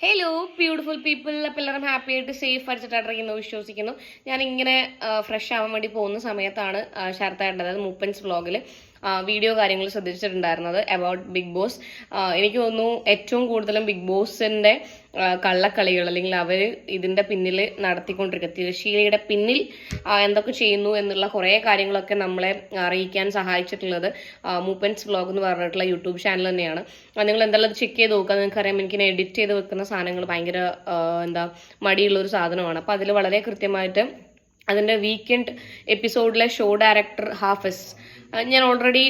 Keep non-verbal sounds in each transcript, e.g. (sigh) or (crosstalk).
Hello beautiful people അപ്പം എല്ലാവരും happy ആയിട്ട് സേഫ് അടിച്ചിട്ടായിരിക്കുന്നു വിശ്വസിക്കുന്നു. ഞാൻ ഇങ്ങനെ ഫ്രഷ് ആവാൻ വേണ്ടി പോകുന്ന സമയത്താണ് ശരത്തായിട്ട് അതായത് മൂപ്പൻസ് വ്ളോഗിൽ വീഡിയോ കാര്യങ്ങൾ ശ്രദ്ധിച്ചിട്ടുണ്ടായിരുന്നത് അബൌട്ട് ബിഗ് ബോസ് എനിക്ക് തോന്നുന്നു ഏറ്റവും കൂടുതലും ബിഗ് ബോസിന്റെ കള്ളക്കളികൾ അല്ലെങ്കിൽ അവർ ഇതിന്റെ പിന്നിൽ നടത്തിക്കൊണ്ടിരിക്കുക. തിരശീലയുടെ പിന്നിൽ എന്തൊക്കെ ചെയ്യുന്നു എന്നുള്ള കുറേ കാര്യങ്ങളൊക്കെ നമ്മളെ അറിയിക്കാൻ സഹായിച്ചിട്ടുള്ളത് മൂപ്പൻസ് വ്ളോഗ് എന്ന് പറഞ്ഞിട്ടുള്ള യൂട്യൂബ് ചാനൽ തന്നെയാണ്. നിങ്ങൾ എന്തായാലും അത് ചെക്ക് ചെയ്ത് നോക്കുക. നിങ്ങൾക്കറിയാം എനിക്ക് എഡിറ്റ് ചെയ്ത് വെക്കുന്ന സാധനങ്ങൾ ഭയങ്കര എന്താ മടിയുള്ള ഒരു സാധനമാണ്. അപ്പോൾ അതിൽ വളരെ കൃത്യമായിട്ട് അതിന്റെ വീക്കെൻഡ് എപ്പിസോഡിലെ ഷോ ഡയറക്ടർ ഹാഫിസ് ഞാൻ ഓൾറെഡി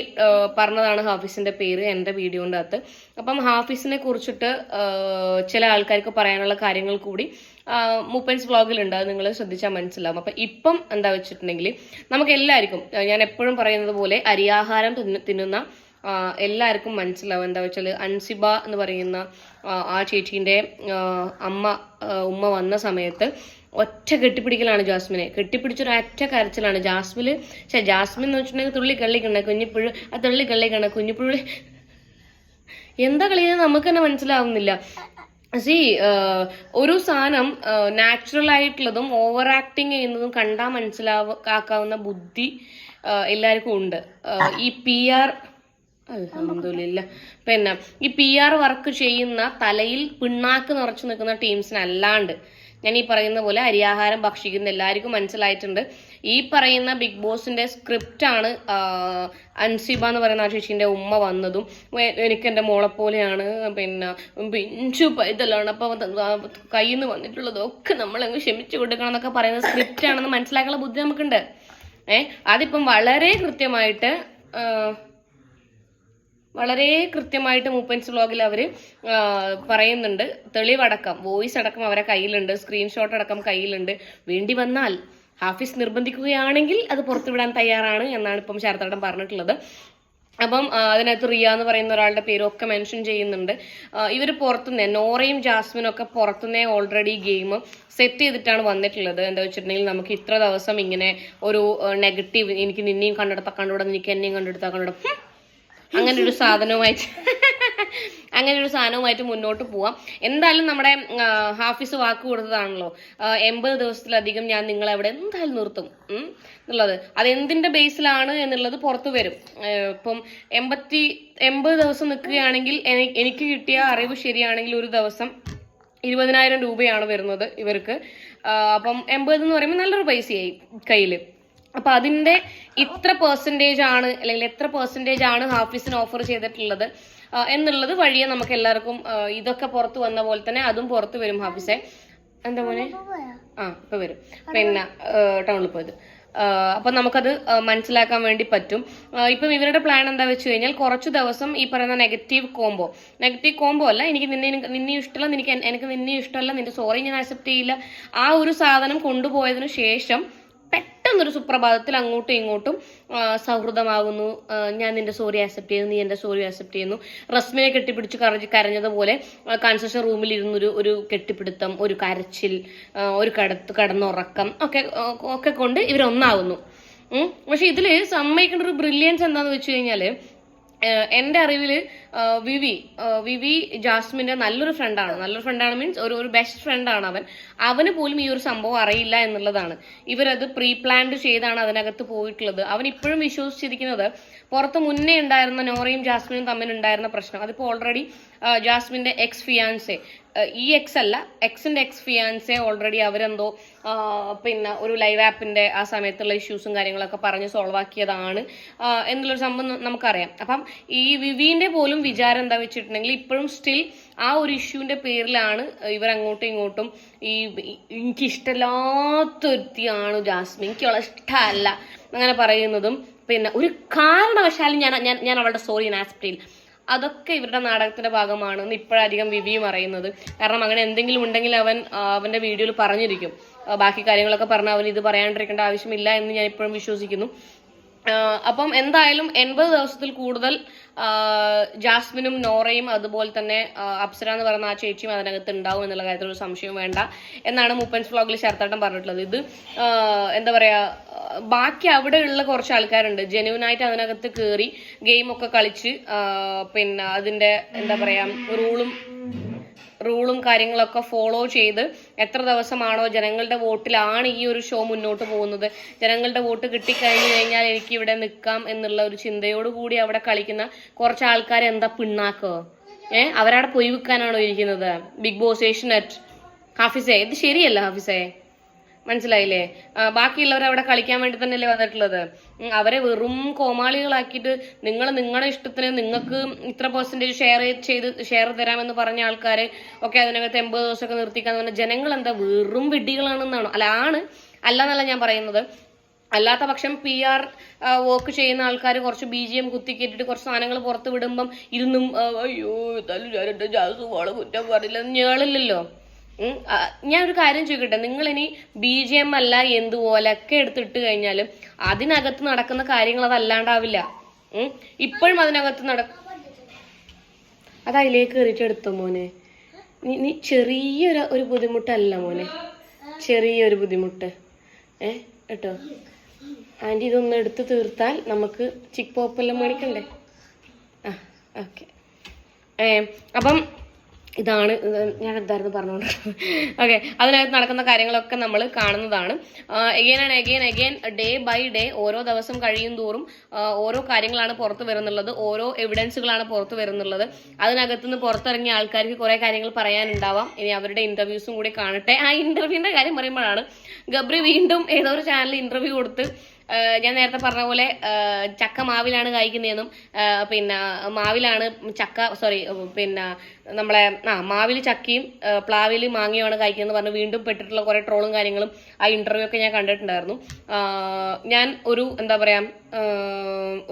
പറഞ്ഞതാണ് ഹാഫിസിന്റെ പേര് എന്റെ വീഡിയോന്റെ അകത്ത് അപ്പം ഹാഫിസിനെ കുറിച്ചിട്ട് ചില ആൾക്കാർക്ക് പറയാനുള്ള കാര്യങ്ങൾ കൂടി മൂപ്പൻസ് വ്ളോഗിലുണ്ട് അത് നിങ്ങൾ ശ്രദ്ധിച്ചാൽ മനസ്സിലാവും. അപ്പം ഇപ്പം എന്താ വെച്ചിട്ടുണ്ടെങ്കിൽ നമുക്ക് എല്ലാവർക്കും ഞാൻ എപ്പോഴും പറയുന്നത് പോലെ അരിയാഹാരം തിന്നു തിന്നുന്ന എല്ലാവർക്കും മനസ്സിലാവും. എന്താ വെച്ചാൽ അൻസിബ എന്ന് പറയുന്ന ആ ചേച്ചീന്റെ അമ്മ ഉമ്മ വന്ന സമയത്ത് ഒറ്റ കെട്ടിപ്പിടിക്കലാണ് ജാസ്മിനെ. കെട്ടിപ്പിടിച്ചൊരു ഒറ്റ കരച്ചിലാണ്. ജാസ്മിൽ പക്ഷേ ജാസ്മിൻ എന്ന് വെച്ചിട്ടുണ്ടെങ്കിൽ തുള്ളി കള്ളിക്കണ കുഞ്ഞിപ്പുഴു ആ തുള്ളി കള്ളിക്കണ കുഞ്ഞിപ്പുഴു എന്താ കളിയെന്ന് നമുക്ക് തന്നെ മനസ്സിലാവുന്നില്ല. സി ഒരു സാധനം നാച്ചുറൽ ആയിട്ടുള്ളതും ഓവർ ആക്ടിങ് ചെയ്യുന്നതും കണ്ടാൽ മനസ്സിലാക്കാവുന്ന ബുദ്ധി എല്ലാവർക്കും ഉണ്ട്. ഈ പി ആർ അൽഹംദുലില്ല. പിന്നെ ഈ പി ആർ വർക്ക് ചെയ്യുന്ന തലയിൽ പിണ്ണാക്ക് നിറച്ചു നിൽക്കുന്ന ടീംസിനല്ലാണ്ട് ഞാൻ ഈ പറയുന്ന പോലെ അരിയാഹാരം ഭക്ഷിക്കുന്ന എല്ലാവർക്കും മനസ്സിലായിട്ടുണ്ട്. ഈ പറയുന്ന ബിഗ് ബോസിന്റെ സ്ക്രിപ്റ്റാണ് അൻസിബ എന്ന് പറയുന്ന ആ ചേച്ചീന്റെ ഉമ്മ വന്നതും. എനിക്ക് എന്റെ മോളെ പോലെയാണ് പിന്നെ പിഞ്ചു പൈതലാണ് അപ്പൊ കയ്യിൽ നിന്ന് വന്നിട്ടുള്ളതൊക്കെ നമ്മളങ്ങ് ക്ഷമിച്ചു കൊടുക്കണം എന്നൊക്കെ പറയുന്ന സ്ക്രിപ്റ്റാണെന്ന് മനസ്സിലാക്കാനുള്ള ബുദ്ധി നമുക്കുണ്ട്. ഏഹ് അതിപ്പം വളരെ കൃത്യമായിട്ട് വളരെ കൃത്യമായിട്ട് മൂപ്പൻസ് വ്ളോഗിൽ അവർ പറയുന്നുണ്ട്. തെളിവടക്കം വോയിസ് അടക്കം അവരെ കയ്യിലുണ്ട് സ്ക്രീൻഷോട്ട് അടക്കം കയ്യിലുണ്ട്. വേണ്ടി വന്നാൽ ഹാഫിസ് നിർബന്ധിക്കുകയാണെങ്കിൽ അത് പുറത്തുവിടാൻ തയ്യാറാണ് എന്നാണ് ഇപ്പം ശരത്തടം പറഞ്ഞിട്ടുള്ളത്. അപ്പം അതിനകത്ത് റിയ എന്ന് പറയുന്ന ഒരാളുടെ പേരൊക്കെ മെൻഷൻ ചെയ്യുന്നുണ്ട്. ഇവർ പുറത്തുനിന്നേ നോറയും ജാസ്മിനും ഒക്കെ പുറത്തുനിന്നേ ഓൾറെഡി ഗെയിം സെറ്റ് ചെയ്തിട്ടാണ് വന്നിട്ടുള്ളത്. എന്താ വെച്ചിട്ടുണ്ടെങ്കിൽ നമുക്ക് ഇത്ര ദിവസം ഇങ്ങനെ ഒരു നെഗറ്റീവ് എനിക്ക് നിന്നെയും കണ്ടെടുത്താൽ കണ്ടുവിടാം എനിക്ക് എന്നെയും കണ്ടെടുത്താൽ കണ്ടുകൂടാ. ഹും. അങ്ങനെ ഒരു സാധനവുമായിട്ട് (laughs) അങ്ങനെ ഒരു സാധനവുമായിട്ട് മുന്നോട്ട് പോവാം. എന്തായാലും നമ്മുടെ ഹാഫീസ് വാക്ക് കൊടുത്തതാണല്ലോ. എൺപത് ദിവസത്തിലധികം ഞാൻ നിങ്ങളെ അവിടെ എന്തായാലും നിർത്തും. എന്നുള്ളത്. അത് എന്തിന്റെ ബേസിലാണ് എന്നുള്ളത് പുറത്തു വരും. ഇപ്പം എൺപത്തി എൺപത് ദിവസം നിൽക്കുകയാണെങ്കിൽ എനിക്ക് കിട്ടിയ അറിവ് ശരിയാണെങ്കിൽ ഒരു ദിവസം ഇരുപതിനായിരം രൂപയാണ് വരുന്നത് ഇവർക്ക്. അപ്പം എൺപത് എന്ന് പറയുമ്പോൾ നല്ലൊരു പൈസയായി കയ്യിൽ അപ്പൊ അതിന്റെ ഇത്ര പെർസെന്റേജ് ആണ് അല്ലെങ്കിൽ എത്ര പെർസെന്റേജ് ആണ് ഹാഫീസിന് ഓഫർ ചെയ്തിട്ടുള്ളത് എന്നുള്ളത് വഴിയെ നമുക്ക് എല്ലാവർക്കും ഇതൊക്കെ പുറത്ത് വന്ന പോലെ തന്നെ അതും പുറത്ത് വരും ഹാഫീസെ. എന്താ മോനെ? ആ ഇപ്പൊ വരും. പിന്നെ ടൗണിൽ പോയത്. അപ്പൊ നമുക്കത് മനസ്സിലാക്കാൻ വേണ്ടി പറ്റും. ഇപ്പം ഇവരുടെ പ്ലാൻ എന്താ വെച്ച് കഴിഞ്ഞാൽ കുറച്ച് ദിവസം ഈ പറയുന്ന നെഗറ്റീവ് കോംബോ നെഗറ്റീവ് കോംബോ അല്ല എനിക്ക് നിന്നെ നിന്നെ ഇഷ്ടമല്ല നിനക്ക് എനിക്ക് നിന്നെ ഇഷ്ടമല്ല നിന്റെ സോറി ഞാൻ അക്സെപ്റ്റ് ചെയ്യില്ല. ആ ഒരു സാധനം കൊണ്ടുപോയതിനു ശേഷം പെട്ടെന്നൊരു സുപ്രഭാതത്തിൽ അങ്ങോട്ടും ഇങ്ങോട്ടും സൗഹൃദമാകുന്നു ഞാൻ നിന്റെ സോറി ആക്സെപ്റ്റ് ചെയ്യുന്നു നീ എന്റെ സോറി ആക്സെപ്റ്റ് ചെയ്യുന്നു റസ്മിനെ കെട്ടിപ്പിടിച്ച് കരഞ്ഞ് കരഞ്ഞതുപോലെ കൺസ്ട്രക്ഷൻ റൂമിൽ ഇരുന്നൊരു ഒരു കെട്ടിപ്പിടുത്തം ഒരു കരച്ചിൽ ഒരു കടത്ത് കടന്നുറക്കം ഒക്കെ ഒക്കെ കൊണ്ട് ഇവരൊന്നാവുന്നു. പക്ഷെ ഇതിൽ സമ്മതിക്കേണ്ട ഒരു ബ്രില്യൻസ് എന്താണെന്ന് വെച്ച് കഴിഞ്ഞാൽ ഏഹ് എന്റെ അറിവിൽ വിവി വിവി ജാസ്മിന്റെ നല്ലൊരു ഫ്രണ്ടാണ്. നല്ലൊരു ഫ്രണ്ടാണ് മീൻസ് ഒരു ഒരു ബെസ്റ്റ് ഫ്രണ്ടാണ് അവൻ. അവന് പോലും ഈ ഒരു സംഭവം അറിയില്ല എന്നുള്ളതാണ്. ഇവരത് പ്രീ പ്ലാൻഡ് ചെയ്താണ് അതിനകത്ത് പോയിട്ടുള്ളത്. അവൻ ഇപ്പോഴും വിശ്വസിച്ചിരിക്കുന്നത് പുറത്ത് മുന്നേ ഉണ്ടായിരുന്ന നോറയും ജാസ്മിനും തമ്മിൽ ഉണ്ടായിരുന്ന പ്രശ്നം. അതിപ്പോൾ ഓൾറെഡി ജാസ്മിന്റെ എക്സ് ഫിയാൻസെ ഈ എക്സ് അല്ല എക്സിന്റെ എക്സ് ഫിയാൻസെ ഓൾറെഡി അവരെന്തോ പിന്നെ ഒരു ലൈവ് ആപ്പിന്റെ ആ സമയത്തുള്ള ഇഷ്യൂസും കാര്യങ്ങളൊക്കെ പറഞ്ഞ് സോൾവ് ആക്കിയതാണ്. എന്നുള്ളൊരു സംഭവം നമുക്കറിയാം. അപ്പം ഈ വിവീന്റെ പോലും വിചാരം എന്താ വെച്ചിട്ടുണ്ടെങ്കിൽ ഇപ്പോഴും സ്റ്റിൽ ആ ഒരു ഇഷ്യൂവിന്റെ പേരിലാണ് ഇവർ അങ്ങോട്ടും ഇങ്ങോട്ടും ഈ- എനിക്കിഷ്ടമില്ലാത്തൊരുത്തിയാണ് ജാസ്മിൻ എനിക്കുള്ള ഇഷ്ടമല്ല. അങ്ങനെ പറയുന്നതും പിന്നെ ഒരു കാരണവശാലും ഞാൻ ഞാൻ ഞാൻ അവളുടെ സോറി ഞാൻ ചെയ്യില്ല അതൊക്കെ ഇവരുടെ നാടകത്തിന്റെ ഭാഗമാണെന്ന് ഇപ്പോഴധികം വിവിയും അറിയുന്നത് കാരണം അങ്ങനെ എന്തെങ്കിലും ഉണ്ടെങ്കിൽ അവൻ അവന്റെ വീഡിയോയിൽ പറഞ്ഞിരിക്കും. ബാക്കി കാര്യങ്ങളൊക്കെ പറഞ്ഞ അവൻ ഇത് പറയാണ്ടിരിക്കേണ്ട ആവശ്യമില്ല എന്ന് ഞാൻ ഇപ്പോഴും വിശ്വസിക്കുന്നു. അപ്പം എന്തായാലും എൺപത് ദിവസത്തിൽ കൂടുതൽ ജാസ്മിനും നോറയും അതുപോലെ തന്നെ അപ്സര എന്ന് പറയുന്ന ആ ചേച്ചിയും അതിനകത്ത് ഉണ്ടാവും എന്നുള്ള കാര്യത്തിൽ ഒരു സംശയം വേണ്ട എന്നാണ് മുപ്പൻസ് വ്ളോഗിൽ ശരത്താട്ടം പറഞ്ഞിട്ടുള്ളത്. ഇത് എന്താ പറയാ ബാക്കി അവിടെയുള്ള കുറച്ച് ആൾക്കാരുണ്ട്. ജെനുവിനായിട്ട് അതിനകത്ത് കയറി ഗെയിമൊക്കെ കളിച്ച് പിന്നെ അതിന്റെ എന്താ പറയാ റൂളും റൂളും കാര്യങ്ങളൊക്കെ ഫോളോ ചെയ്ത് എത്ര ദിവസമാണോ ജനങ്ങളുടെ വോട്ടിലാണ് ഈ ഒരു ഷോ മുന്നോട്ട് പോകുന്നത്. ജനങ്ങളുടെ വോട്ട് കിട്ടിക്കഴിഞ്ഞു കഴിഞ്ഞാൽ എനിക്ക് ഇവിടെ നിൽക്കാം എന്നുള്ള ഒരു ചിന്തയോട് കൂടി അവിടെ കളിക്കുന്ന കുറച്ച് ആൾക്കാർ എന്താ പിണ്ണാക്കോ? ഏഹ് അവരവിടെ പൊയ് വിൽക്കാനാണോ ഇരിക്കുന്നത്? Big boss Asianet. ഹാഫിസേ ഇത് ശരിയല്ല ഹാഫിസേ. മനസ്സിലായില്ലേ? ബാക്കിയുള്ളവർ അവിടെ കളിക്കാൻ വേണ്ടി തന്നെയല്ലേ വന്നിട്ടുള്ളത്. അവരെ വെറും കോമാളികളാക്കിയിട്ട് നിങ്ങൾ നിങ്ങളുടെ ഇഷ്ടത്തിന് നിങ്ങൾക്ക് ഇത്ര പെർസെന്റേജ് ഷെയർ ചെയ്ത് ഷെയർ തരാമെന്ന് പറഞ്ഞ ആൾക്കാരെ ഒക്കെ അതിനകത്ത് എൺപത് ദിവസമൊക്കെ നിർത്തിക്കാന്ന് പറഞ്ഞാൽ ജനങ്ങൾ എന്താ വെറും വിഡ്ഢികളാണെന്നാണോ? അല്ല ആണ്. അല്ല എന്നല്ല ഞാൻ പറയുന്നത്. അല്ലാത്ത പക്ഷം പി ആർ വർക്ക് ചെയ്യുന്ന ആൾക്കാർ കുറച്ച് ബി ജി എം കുത്തി കയറ്റിട്ട് കുറച്ച് സാധനങ്ങൾ പുറത്ത് വിടുമ്പം ഇരുന്നും അയ്യോ എന്തായാലും ഞാൻ എന്റെ ജാസ് മോളെ കുറ്റം പറഞ്ഞില്ല ഞേളില്ലല്ലോ. ഉം, ഒരു കാര്യം ചോദിക്കട്ടെ? നിങ്ങൾ ഇനി ബി ജി എം അല്ല എന്തുപോലൊക്കെ എടുത്തിട്ട് കഴിഞ്ഞാലും അതിനകത്ത് നടക്കുന്ന കാര്യങ്ങൾ അതല്ലാണ്ടാവില്ല. ഇപ്പോഴും അതിനകത്ത് നട അത് അതിലേക്ക് കയറിയിട്ട് എടുത്തോ മോനെ? നീ ചെറിയൊരു ഒരു ബുദ്ധിമുട്ടല്ല മോനെ. ചെറിയൊരു ബുദ്ധിമുട്ട്. ഏ കേട്ടോ? ആന്റി ഇതൊന്ന് എടുത്ത് തീർത്താൽ നമുക്ക് ചിക്ക് പോപ്പെല്ലാം മേടിക്കണ്ടേ? ആ ഓക്കെ. ഏ അപ്പം ഇതാണ് ഇത് ഞാൻ എന്തായിരുന്നു പറഞ്ഞുകൊണ്ട് ഓക്കെ അതിനകത്ത് നടക്കുന്ന കാര്യങ്ങളൊക്കെ നമ്മൾ കാണുന്നതാണ്. Again and again again day by day ഓരോ ദിവസം കഴിയും തോറും ഓരോ കാര്യങ്ങളാണ് പുറത്ത് വരുന്നുള്ളത് ഓരോ എവിഡൻസുകളാണ് പുറത്ത് വരുന്നുള്ളത്. അതിനകത്തുനിന്ന് പുറത്തിറങ്ങിയ ആൾക്കാർക്ക് കുറേ കാര്യങ്ങൾ പറയാനുണ്ടാവാം. ഇനി അവരുടെ ഇന്റർവ്യൂസും കൂടി കാണട്ടെ. ആ ഇന്റർവ്യൂവിന്റെ കാര്യം പറയുമ്പോഴാണ് ഗബ്രി വീണ്ടും ഏതോ ഒരു ചാനലിൽ ഇന്റർവ്യൂ കൊടുത്ത് ഞാൻ നേരത്തെ പറഞ്ഞ പോലെ ചക്ക മാവിലാണ് കായ്ക്കുന്നതെന്നും പിന്നെ മാവിലാണ് ചക്ക സോറി പിന്നെ നമ്മളെ ആ മാവിൽ ചക്കയും പ്ലാവിൽ മാങ്ങയുമാണ് കായ്ക്കുന്നതെന്ന് പറഞ്ഞ് വീണ്ടും പെട്ടിട്ടുള്ള കുറെ ട്രോളും കാര്യങ്ങളും ആ ഇന്റർവ്യൂ ഒക്കെ ഞാൻ കണ്ടിട്ടുണ്ടായിരുന്നു. ഞാൻ ഒരു എന്താ പറയാ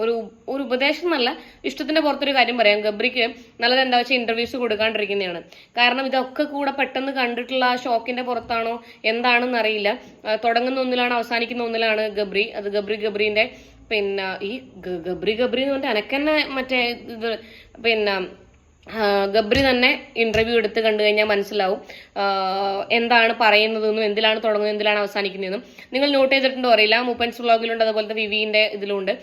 ഒരു ഒരു ഉപദേശം എന്നല്ല ഇഷ്ടത്തിന്റെ പുറത്തൊരു കാര്യം പറയാം. ഗബ്രിക്ക് നല്ലത് എന്താ വെച്ചാൽ ഇന്റർവ്യൂസ് കൊടുക്കാണ്ടിരിക്കുന്നതാണ്. കാരണം ഇതൊക്കെ കൂടെ പെട്ടെന്ന് കണ്ടിട്ടുള്ള ആ ഷോക്കിന്റെ പുറത്താണോ എന്താണെന്ന് അറിയില്ല തുടങ്ങുന്ന ഒന്നിലാണ് അവസാനിക്കുന്ന ഒന്നിലാണ് ഗബ്രി. അത് ഗബ്രി ഗബ്രീന്റെ പിന്നെ ഈ ഗബ്രി ഗബ്രി എന്ന് പറഞ്ഞാൽ എനക്കെന്നെ മറ്റേ ഇത് പിന്നെ ഗബ്രി തന്നെ ഇന്റർവ്യൂ എടുത്ത് കണ്ടു കഴിഞ്ഞാൽ മനസ്സിലാവും. എന്താണ് പറയുന്നതെന്നും എന്തിലാണ് തുടങ്ങുന്നത് എന്തിലാണ് അവസാനിക്കുന്നതെന്നും. നിങ്ങൾ നോട്ട് ചെയ്തിട്ടുണ്ടോ അറിയില്ല. മൂപ്പൻസ് വ്ളോഗിലുണ്ട് അതുപോലത്തെ വിവിന്റെ ഇതിലുണ്ട്.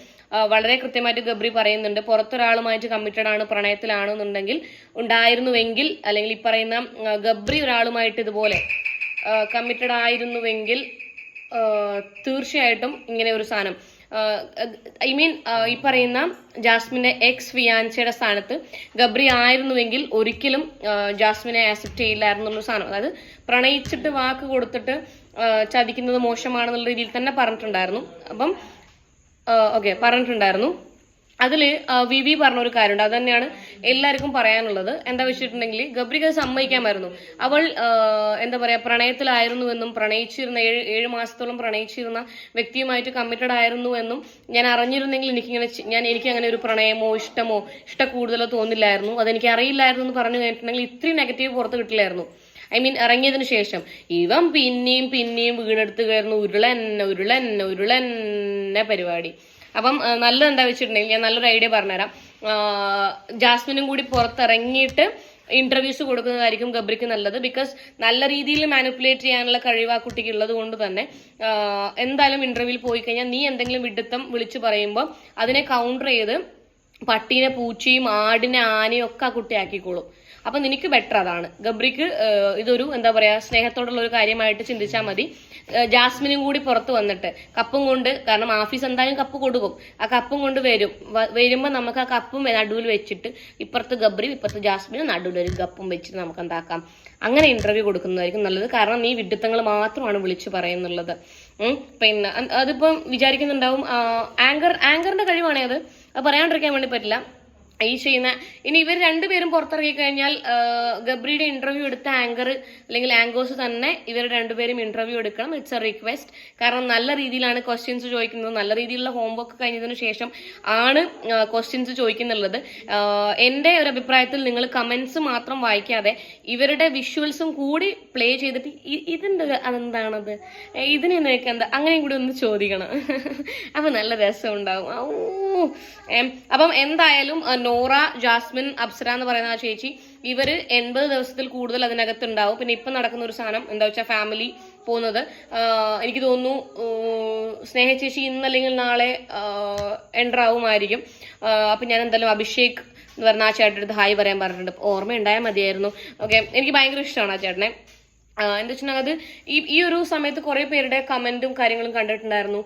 വളരെ കൃത്യമായിട്ട് ഗബ്രി പറയുന്നുണ്ട്. പുറത്തൊരാളുമായിട്ട് കമ്മിറ്റഡ് ആണ് പ്രണയത്തിലാണെന്നുണ്ടെങ്കിൽ ഉണ്ടായിരുന്നുവെങ്കിൽ അല്ലെങ്കിൽ ഈ പറയുന്ന ഗബ്രി ഒരാളുമായിട്ട് ഇതുപോലെ കമ്മിറ്റഡ് ആയിരുന്നുവെങ്കിൽ തീർച്ചയായിട്ടും ഇങ്ങനെ ഒരു സാധനം. ഐ മീൻ ഈ പറയുന്ന ജാസ്മിന്റെ എക്സ് ഫിയാൻസിയുടെ സ്ഥാനത്ത് ഗബ്രി ആയിരുന്നുവെങ്കിൽ ഒരിക്കലും ജാസ്മിനെ ആക്സെപ്റ്റ് ചെയ്യില്ലായിരുന്നു എന്നുള്ള സാധനം. അതായത് പ്രണയിച്ചിട്ട് വാക്ക് കൊടുത്തിട്ട് ചതിക്കുന്നത് മോശമാണെന്നുള്ള രീതിയിൽ തന്നെ പറഞ്ഞിട്ടുണ്ടായിരുന്നു. അപ്പം ഓക്കെ പറഞ്ഞിട്ടുണ്ടായിരുന്നു. അതിൽ വി വി പറഞ്ഞ ഒരു കാര്യമുണ്ട്. അത് തന്നെയാണ് എല്ലാവർക്കും പറയാനുള്ളത്. എന്താ വെച്ചിട്ടുണ്ടെങ്കിൽ ഗബ്രിക സമ്മതിക്കാമായിരുന്നു. അവൾ എന്താ എന്താ പറയാ പ്രണയത്തിലായിരുന്നുവെന്നും പ്രണയിച്ചിരുന്ന ഏഴ് ഏഴ് മാസത്തോളം പ്രണയിച്ചിരുന്ന വ്യക്തിയുമായിട്ട് കമ്മിറ്റഡ് ആയിരുന്നു എന്നും ഞാൻ അറിഞ്ഞിരുന്നെങ്കിൽ എനിക്കിങ്ങനെ ഞാൻ എനിക്ക് അങ്ങനെ ഒരു പ്രണയമോ ഇഷ്ടമോ ഇഷ്ട കൂടുതലോ തോന്നില്ലായിരുന്നു. അതെനിക്ക് അറിയില്ലായിരുന്നു എന്ന് പറഞ്ഞു കഴിഞ്ഞിട്ടുണ്ടെങ്കിൽ ഇത്രയും നെഗറ്റീവ് പുറത്ത് കിട്ടില്ലായിരുന്നു. ഐ മീൻ ഇറങ്ങിയതിനു ശേഷം ഇവൻ പിന്നെയും പിന്നെയും വീണെടുത്ത് കയറുന്നു. ഉരുളന്നെ ഉരുളന്നെ ഉരുളന്നെ പരിപാടി. അപ്പം നല്ലത് എന്താ വെച്ചിട്ടുണ്ടെങ്കിൽ ഞാൻ നല്ലൊരു ഐഡിയ പറഞ്ഞുതരാം. ജാസ്മിനും കൂടി പുറത്തിറങ്ങിയിട്ട് ഇന്റർവ്യൂസ് കൊടുക്കുന്നതായിരിക്കും ഗബ്രിക്ക് നല്ലത്. ബിക്കോസ് നല്ല രീതിയിൽ മാനിപ്പുലേറ്റ് ചെയ്യാനുള്ള കഴിവ് ആ കുട്ടിക്ക് ഉള്ളത് കൊണ്ട് തന്നെ എന്തായാലും ഇന്റർവ്യൂവിൽ പോയി കഴിഞ്ഞാൽ നീ എന്തെങ്കിലും വിഡിത്തം വിളിച്ചു പറയുമ്പോൾ അതിനെ കൗണ്ടർ ചെയ്ത് പട്ടീനെ പൂച്ചയും ആടിനെ ആനയും ഒക്കെ ആ കുട്ടി ആക്കിക്കോളും. അപ്പൊ നിനക്ക് ബെറ്റർ അതാണ്. ഗബ്രിക്ക് ഇതൊരു എന്താ പറയാ സ്നേഹത്തോടുള്ള ഒരു കാര്യമായിട്ട് ചിന്തിച്ചാൽ മതി. ജാസ്മിനും കൂടി പുറത്ത് വന്നിട്ട്. കപ്പും കൊണ്ട് കാരണം ആഫീസ് എന്തായാലും കപ്പ് കൊടുക്കും. ആ കപ്പും കൊണ്ട് വരും. വരുമ്പോൾ നമുക്ക് ആ കപ്പും നടുവിൽ വെച്ചിട്ട് ഇപ്പുറത്ത് ഗബ്രിയും ഇപ്പുറത്ത് ജാസ്മിനും നടുവിൽ ഒരു കപ്പും വെച്ചിട്ട് നമുക്ക് എന്താക്കാം. അങ്ങനെ ഇന്റർവ്യൂ കൊടുക്കുന്നതായിരിക്കും നല്ലത്. കാരണം നീ വിഡിത്തങ്ങൾ മാത്രമാണ് വിളിച്ചു പറയുന്നുള്ളത്. പിന്നെ അതിപ്പം വിചാരിക്കുന്നുണ്ടാവും ആങ്കർ ആങ്കറിന്റെ കഴിവാണേ അത്. അത് പറയാണ്ടിരിക്കാൻ വേണ്ടി പറ്റില്ല. ഈ ചെയ്യുന്ന ഇനി ഇവർ രണ്ടുപേരും പുറത്തിറങ്ങി കഴിഞ്ഞാൽ ഗബ്രിയുടെ ഇന്റർവ്യൂ എടുത്ത ആങ്കർ അല്ലെങ്കിൽ ആങ്കേഴ്സ് തന്നെ ഇവർ രണ്ടുപേരും ഇന്റർവ്യൂ എടുക്കണം. ഇറ്റ്സ് എ റിക്വസ്റ്റ് കാരണം നല്ല രീതിയിലാണ് ക്വസ്റ്റ്യൻസ് ചോദിക്കുന്നത്. നല്ല രീതിയിലുള്ള ഹോംവർക്ക് കഴിഞ്ഞതിന് ശേഷം ആണ് ക്വസ്റ്റ്യൻസ് ചോദിക്കുന്നുള്ളത്. എന്റെ ഒരു അഭിപ്രായത്തിൽ നിങ്ങൾ കമന്റ്സ് മാത്രം വായിക്കാതെ ഇവരുടെ വിഷ്വൽസും കൂടി പ്ലേ ചെയ്തിട്ട് ഇതിന്റെ അതെന്താണത്? ഇതിനെ നിനക്ക് എന്താ? അങ്ങനെയും കൂടി ഒന്ന് ചോദിക്കണം. (laughs) അപ്പൊ നല്ല രസം ഉണ്ടാവും. അപ്പം എന്തായാലും നോറ ജാസ്മിൻ അപ്സര എന്ന് പറയുന്ന ആ ചേച്ചി ഇവർ എൺപത് ദിവസത്തിൽ കൂടുതൽ അതിനകത്ത് ഉണ്ടാവും പിന്നെ ഇപ്പം നടക്കുന്ന ഒരു സാധനം എന്താ വെച്ചാൽ ഫാമിലി പോകുന്നത്. എനിക്ക് തോന്നുന്നു സ്നേഹ ചേച്ചി ഇന്നല്ലെങ്കിൽ നാളെ ആ, അപ്പം ഞാൻ എന്തായാലും അഭിഷേക് എന്ന് പറഞ്ഞ ആ ചേട്ടന്റെ ഹായ് പറയാൻ പറഞ്ഞിട്ടുണ്ട്. ഓർമ്മ ഉണ്ടായാൽ മതിയായിരുന്നു. ഓക്കെ എനിക്ക് ഭയങ്കര ഇഷ്ടമാണ് ആ ചേട്ടനെ. എന്താ വെച്ചിട്ടുണ്ടെങ്കിൽ അത് ഈ ഈ ഒരു സമയത്ത് കുറേ പേരുടെ കമന്റും കാര്യങ്ങളും കണ്ടിട്ടുണ്ടായിരുന്നു.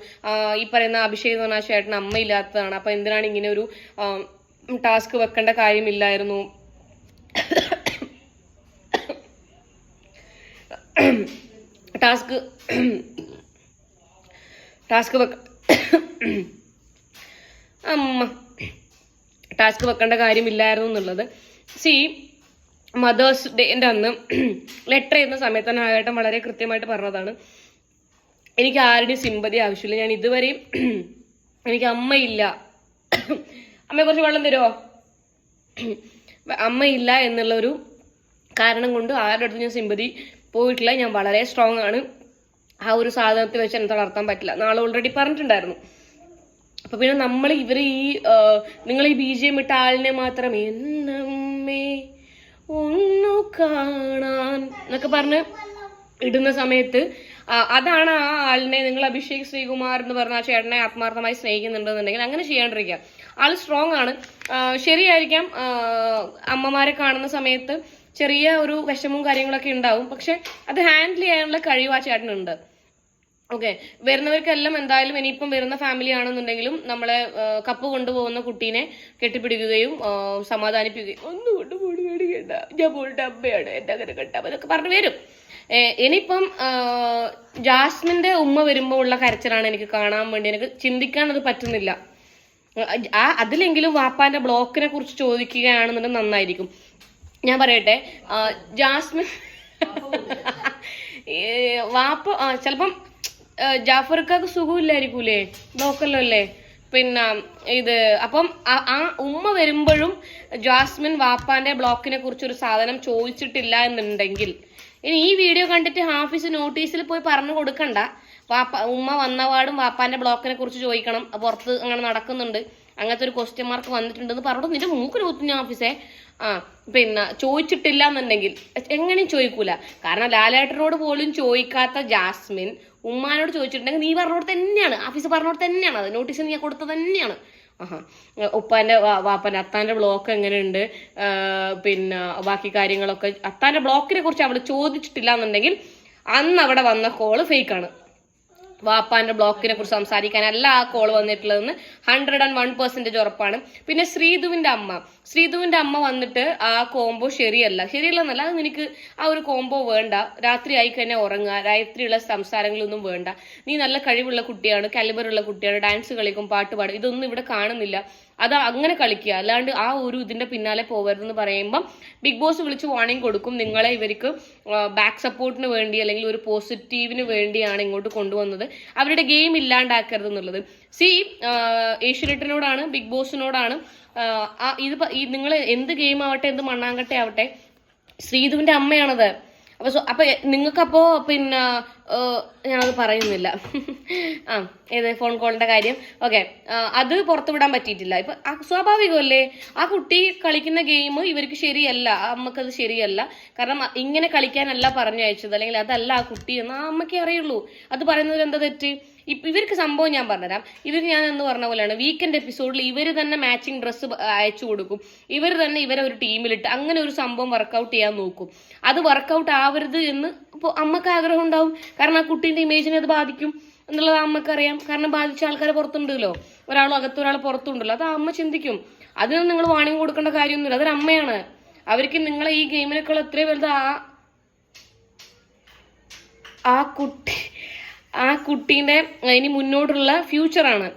ഈ പറയുന്ന അഭിഷേക് എന്ന് പറഞ്ഞ ചേട്ടൻ അമ്മയില്ലാത്തതാണ്. അപ്പൊ എന്തിനാണ് ഇങ്ങനെ ഒരു ടാസ്ക് വെക്കേണ്ട കാര്യമില്ലായിരുന്നു. ടാസ്ക് ടാസ്ക് വെക്ക അമ്മ ടാസ്ക് വെക്കേണ്ട കാര്യമില്ലായിരുന്നു എന്നുള്ളത്. സി മദേഴ്സ് ഡേന്റെ അന്ന് ലെറ്റർ ചെയ്യുന്ന സമയത്ത് തന്നെ ആകട്ടം വളരെ കൃത്യമായിട്ട് പറഞ്ഞതാണ്. എനിക്ക് ആരുടെയും സിമ്പതി ആവശ്യമില്ല. ഞാൻ ഇതുവരെയും എനിക്ക് അമ്മയില്ല. അമ്മയെ കുറച്ച് വെള്ളം തരുമോ അമ്മയില്ല എന്നുള്ളൊരു കാരണം കൊണ്ട് ആരുടെ അടുത്ത് ഞാൻ സിമ്പതി പോയിട്ടില്ല. ഞാൻ വളരെ സ്ട്രോങ് ആണ്. ആ ഒരു സാധനത്തിൽ വെച്ച് എന്നെ തളർത്താൻ പറ്റില്ല. നാളെ ഓൾറെഡി പറഞ്ഞിട്ടുണ്ടായിരുന്നു. അപ്പൊ പിന്നെ നമ്മൾ ഇവർ ഈ നിങ്ങൾ ഈ ബി ജി എം ഇട്ട ആളിനെ മാത്രം എന്നമ്മേ ഒന്നു കാണാൻ എന്നൊക്കെ പറഞ്ഞ് ഇടുന്ന സമയത്ത് അതാണ് ആ ആളിനെ നിങ്ങൾ അഭിഷേക് ശ്രീകുമാർ എന്ന് പറഞ്ഞ ആ ചേട്ടനെ ആത്മാർത്ഥമായി സ്നേഹിക്കുന്നുണ്ടെന്നുണ്ടെങ്കിൽ അങ്ങനെ ചെയ്യാണ്ടിരിക്കുക. ആൾ സ്ട്രോങ് ആണ്. ശരിയായിരിക്കാം. അമ്മമാരെ കാണുന്ന സമയത്ത് ചെറിയ ഒരു വിഷമവും കാര്യങ്ങളൊക്കെ ഉണ്ടാവും. പക്ഷെ അത് ഹാൻഡിൽ ചെയ്യാനുള്ള കഴിവ് ആ ചേട്ടനുണ്ട്. ഓക്കെ വരുന്നവർക്കെല്ലാം എന്തായാലും ഇനിയിപ്പം വരുന്ന ഫാമിലി ആണെന്നുണ്ടെങ്കിലും നമ്മളെ കപ്പ് കൊണ്ടുപോകുന്ന കുട്ടീനെ കെട്ടിപ്പിടിക്കുകയും സമാധാനിപ്പിക്കുകയും ഒന്നും കൊണ്ടുപോയി മേടിക്കണ്ട ഞാൻ പോയിട്ട് അമ്മയാണ് എന്റെ അങ്ങനെ കണ്ടാൽ അതൊക്കെ പറഞ്ഞു വരും. ഇനിയിപ്പം ആ, ജാസ്മിന്റെ ഉമ്മ വരുമ്പോൾ ഉള്ള കരച്ചിലാണ് എനിക്ക് കാണാൻ വേണ്ടി. എനിക്ക് ചിന്തിക്കാൻ അത് പറ്റുന്നില്ല. ആ അതിലെങ്കിലും വാപ്പാന്റെ ബ്ലോക്കിനെ കുറിച്ച് ചോദിക്കുകയാണെന്നുണ്ടെങ്കിൽ നന്നായിരിക്കും. ഞാൻ പറയട്ടെ ജാസ്മിൻ വാപ്പ് ചിലപ്പം ജാഫർക്കാക്ക് സുഖമില്ലായിരിക്കൂലേ? ബ്ലോക്കല്ലോ അല്ലേ? പിന്നെ ഇത് അപ്പം ആ ഉമ്മ വരുമ്പോഴും ജാസ്മിൻ വാപ്പാന്റെ ബ്ലോക്കിനെ കുറിച്ച് ഒരു സാധനം ചോദിച്ചിട്ടില്ല എന്നുണ്ടെങ്കിൽ. ഇനി ഈ വീഡിയോ കണ്ടിട്ട് ഹാഫീസ് നോട്ടീസിൽ പോയി പറഞ്ഞു കൊടുക്കണ്ട. വാപ്പ ഉമ്മ വന്ന വന്നപാടും വാപ്പാന്റെ ബ്ലോക്കിനെ കുറിച്ച് ചോദിക്കണം. പുറത്ത് അങ്ങനെ നടക്കുന്നുണ്ട്. അങ്ങനത്തെ ഒരു ക്വസ്റ്റ്യൻ മാർക്ക് വന്നിട്ടുണ്ടെന്ന് പറഞ്ഞു നിന്റെ മൂക്കിന് ഞാൻ ഓഫീസേ ആ പിന്നെ ചോദിച്ചിട്ടില്ല എന്നുണ്ടെങ്കിൽ എങ്ങനെയും ചോദിക്കൂല. കാരണം ലാലേട്ടനോട് പോലും ചോദിക്കാത്ത ജാസ്മിൻ ഉമ്മാനോട് ചോദിച്ചിട്ടുണ്ടെങ്കിൽ നീ പറഞ്ഞോട് തന്നെയാണ്. ഓഫീസ് പറഞ്ഞോട് തന്നെയാണ്. അത് നോട്ടീസ് നീ കൊടുത്തത് തന്നെയാണ്. ആഹാ. ഉപ്പാന്റെ വാ- വാപ്പന്റെ അത്താന്റെ ബ്ലോക്ക് എങ്ങനെയുണ്ട്? പിന്നെ ബാക്കി കാര്യങ്ങളൊക്കെ അത്താന്റെ ബ്ലോക്കിനെ കുറിച്ച് അവൾ ചോദിച്ചിട്ടില്ല എന്നുണ്ടെങ്കിൽ അന്ന് അവിടെ വന്ന കോൾ ഫേക്കാണ് വാപ്പാന്റെ ബ്ലോക്കിനെ കുറിച്ച് സംസാരിക്കാൻ അല്ല ആ കോൾ വന്നിട്ടുള്ളതെന്ന് ഹൺഡ്രഡ് ആൻഡ് വൺ പെർസെന്റേജ് ഉറപ്പാണ്. പിന്നെ ശ്രീധുവിന്റെ അമ്മ. ശ്രീധുവിന്റെ അമ്മ വന്നിട്ട് ആ കോംബോ ശരിയല്ല. ശരിയല്ല എന്നല്ല അത് നിനക്ക് ആ ഒരു കോംബോ വേണ്ട. രാത്രി ആയി കഴിഞ്ഞാൽ ഉറങ്ങുക രാത്രിയുള്ള സംസാരങ്ങളൊന്നും വേണ്ട. നീ നല്ല കഴിവുള്ള കുട്ടിയാണ് കലിബറുള്ള കുട്ടിയാണ് ഡാൻസ് കളിക്കും പാട്ട് പാടും ഇതൊന്നും ഇവിടെ കാണുന്നില്ല. അത് അങ്ങനെ കളിക്കുക. അല്ലാണ്ട് ആ ഒരു ഇതിന്റെ പിന്നാലെ പോകരുതെന്ന് പറയുമ്പം ബിഗ് ബോസ് വിളിച്ച് വാണിംഗ് കൊടുക്കും. നിങ്ങളെ ഇവർക്ക് ബാക്ക് സപ്പോർട്ടിന് വേണ്ടി അല്ലെങ്കിൽ ഒരു പോസിറ്റീവിന് വേണ്ടിയാണ് ഇങ്ങോട്ട് കൊണ്ടുവന്നത്. അവരുടെ ഗെയിം ഇല്ലാണ്ടാക്കരുത് എന്നുള്ളത്. സി ഏഷ്യനെറ്റിനോടാണ് ബിഗ് ബോസിനോടാണ് ഇത് നിങ്ങൾ എന്ത് ഗെയിം ആവട്ടെ എന്ത് മണ്ണാങ്കട്ടെ ആവട്ടെ ശ്രീധുവിന്റെ അമ്മയാണത്. അപ്പൊ അപ്പൊ നിങ്ങൾക്കപ്പോ പിന്നെ ഞാനത് പറയുന്നില്ല. ആ ഏത് ഫോൺ കോളിന്റെ കാര്യം. ഓക്കെ. അത് പുറത്തു വിടാൻ പറ്റിയിട്ടില്ല. ഇപ്പൊ സ്വാഭാവികമല്ലേ? ആ കുട്ടി കളിക്കുന്ന ഗെയിം ഇവർക്ക് ശരിയല്ല. അമ്മക്കത് ശരിയല്ല. കാരണം ഇങ്ങനെ കളിക്കാനല്ല പറഞ്ഞു അയച്ചത് അല്ലെങ്കിൽ അതല്ല ആ കുട്ടി എന്ന് ആ അമ്മക്കേ അറിയുള്ളൂ. അത് പറയുന്നതിൽ എന്താ തെറ്റ്? ഇവർക്ക് സംഭവം ഞാൻ പറഞ്ഞുതരാം. ഇവർ ഞാൻ എന്ന് പറഞ്ഞ പോലെയാണ്. വീക്കെൻഡ് എപ്പിസോഡിൽ ഇവർ തന്നെ മാച്ചിങ് ഡ്രസ്സ് അയച്ചു കൊടുക്കും. ഇവർ തന്നെ ഇവരെ ഒരു ടീമിലിട്ട് അങ്ങനെ ഒരു സംഭവം വർക്കൗട്ട് ചെയ്യാൻ നോക്കും. അത് വർക്കൗട്ട് ആവരുത് എന്ന് ഇപ്പോൾ അമ്മയ്ക്ക് ആഗ്രഹം ഉണ്ടാവും. കാരണം ആ കുട്ടീന്റെ ഇമേജിനെ അത് ബാധിക്കും എന്നുള്ളത് അമ്മക്കറിയാം. കാരണം ബാധിച്ച ആൾക്കാർ പുറത്തുണ്ടല്ലോ. ഒരാളും അകത്ത് ഒരാൾ പുറത്തുണ്ടല്ലോ. അത് അമ്മ ചിന്തിക്കും. അതിനൊന്നും നിങ്ങൾ വാണിംഗ് കൊടുക്കേണ്ട കാര്യമൊന്നുമില്ല. അതൊരു അമ്മയാണ്. അവർക്ക് നിങ്ങളെ ഈ ഗെയിമിനേക്കാൾ എത്രയും വലുത് ആ ആ കുട്ടി ആ കുട്ടീന്റെ ഇനി മുന്നോട്ടുള്ള ഫ്യൂച്ചറാണ്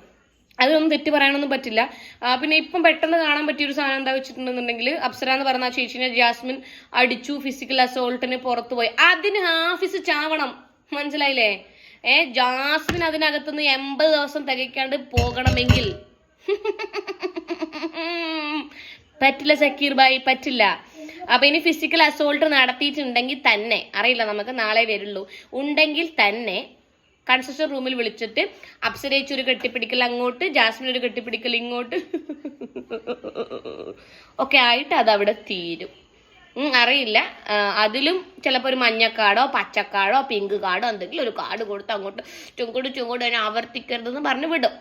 അതിനൊന്നും തെറ്റ് പറയാനൊന്നും പറ്റില്ല. പിന്നെ ഇപ്പം പെട്ടെന്ന് കാണാൻ പറ്റിയ ഒരു സാധനം എന്താ വെച്ചിട്ടുണ്ടെന്നുണ്ടെങ്കിൽ അപ്സര എന്ന് പറഞ്ഞ ആ ചേച്ചിനെ ജാസ്മിൻ അടിച്ചു ഫിസിക്കൽ അസോൾട്ടിന് പുറത്തു പോയി. അതിന് ഹാഫിസ് ചാവണം. മനസ്സിലായില്ലേ? ഏ ജാസ്മിൻ അതിനകത്തുനിന്ന് എൺപത് ദിവസം തികയ്ക്കാണ്ട് പോകണമെങ്കിൽ. പറ്റില്ല സക്കീർ ബായി പറ്റില്ല. അപ്പൊ ഇനി ഫിസിക്കൽ അസോൾട്ട് നടത്തിയിട്ടുണ്ടെങ്കിൽ തന്നെ അറിയില്ല നമുക്ക് നാളെ വരുള്ളൂ. ഉണ്ടെങ്കിൽ തന്നെ കൺസ്ട്രക്ഷൻ റൂമിൽ വിളിച്ചിട്ട് അപ്സരയിച്ച് ഒരു കെട്ടിപ്പിടിക്കൽ അങ്ങോട്ട് ജാസ്മിൻ ഒരു കെട്ടിപ്പിടിക്കൽ ഇങ്ങോട്ട്. ഒക്കെ ആയിട്ട് അത് അവിടെ തീരും അറിയില്ല. അതിലും ചിലപ്പോൾ ഒരു മഞ്ഞക്കാടോ പച്ചക്കാടോ പിങ്ക് കാടോ എന്തെങ്കിലും ഒരു കാട് കൊടുത്ത് അങ്ങോട്ട് ചുങ്കോട് ചുങ്കോട് അതിനെ ആവർത്തിക്കരുതെന്ന് പറഞ്ഞ് വിടും.